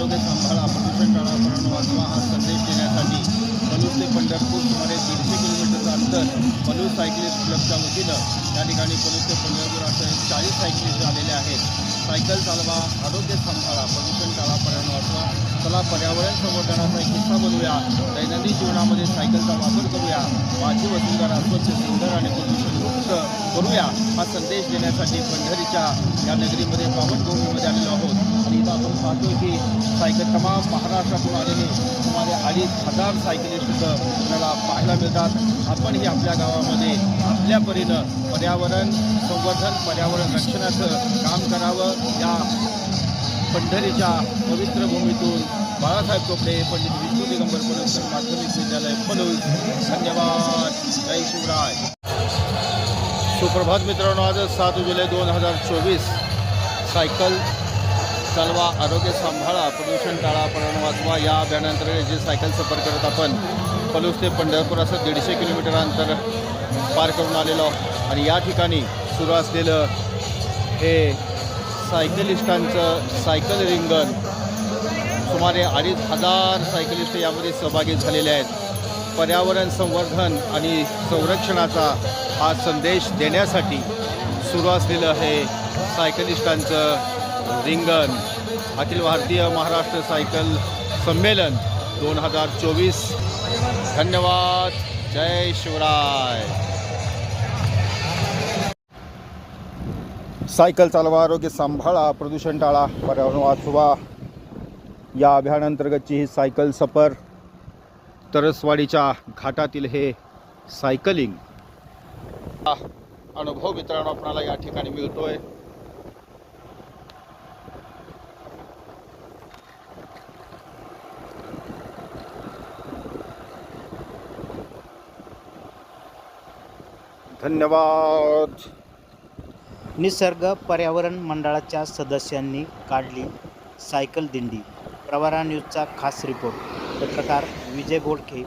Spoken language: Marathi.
आरोग्य सांभाळा प्रदूषण टाळा प्राण वाचवा हा संदेश देण्यासाठी पलूस ते पंढरपूर सुमारे दीडशे किलोमीटरचं अंतर मनूस सायकलिस्ट क्लबच्या वतीनं या ठिकाणी मनूस ते पंढरपूर असे चाळीस सायकलिस्ट आलेले आहेत. सायकल चालवा आरोग्य सांभाळा प्रदूषण टाळा पर्यावरण वाचवा. चला पर्यावरण संवर्धनाचा एक हिस्सा बनवूया. दैनंदिन जीवनामध्ये सायकलचा वापर करूया. माझी वसुंधरा स्वच्छ सुंदर आणि प्रदूषणमुक्त करूया हा संदेश देण्यासाठी पंढरीच्या या नगरीमध्ये पावनभूमीमध्ये आलेलो आहोत. आणि इथं आपण पाहतो की सायकल तमाम महाराष्ट्रातून आलेले सुमारे अडीच हजार सायकलिस्ट इथं आपल्याला पाहायला मिळतात. आपणही आपल्या गावामध्ये आपल्या परीनं पर्यावरण संवर्धन पर्यावरण रक्षणाचं काम करावं. या पंढरीच्या पवित्र भूमीतून बाळासाहेब टोपले पंडित विष्णू दिगंबर पलुसकर माध्यमिक विद्यालय पलूस धन्यवाद. जय शिवराय. सुप्रभात मित्रांनो आज सात जुलै दोन हजार चोवीस. सायकल चालवा आरोग्य सांभाळा प्रदूषण टाळा पर्यावरण वाचवा या अभियानांतर्गत जे सायकल सफर करत आपण पलूस ते पंढरपूर असं दीडशे किलोमीटर अंतर पार करून आलेलो आणि या ठिकाणी सुरू असलेलं हे सायकलिस्टांचं सायकल रिंगण सुमारे अडीच हजार सायकलिस्ट यामध्ये सहभागी झालेले आहेत. पर्यावरण संवर्धन आणि संरक्षणाचा हा संदेश देण्यासाठी सुरू असलेलं हे सायकलिस्टांचं रिंगण अखिल भारतीय महाराष्ट्र सायकल संमेलन दोन हजार चोवीस. धन्यवाद. जय शिवराय. सायकल चालवा आरोग्य सांभाळा प्रदूषण टाळा. पर्यावरण वाचवा. या अभियानांतर्गतची ही सायकल सफर तरसवाडीच्या घाटातील हे सायकलिंग. अनुभव मित्रांनो आपणाला या ठिकाणी मिळतोय. धन्यवाद. निसर्ग पर्यावरण मंडळाच्या सदस्यांनी काढली सायकल दिंडी. प्रवारा न्यूजचा खास रिपोर्ट. पत्रकार विजय बोडखे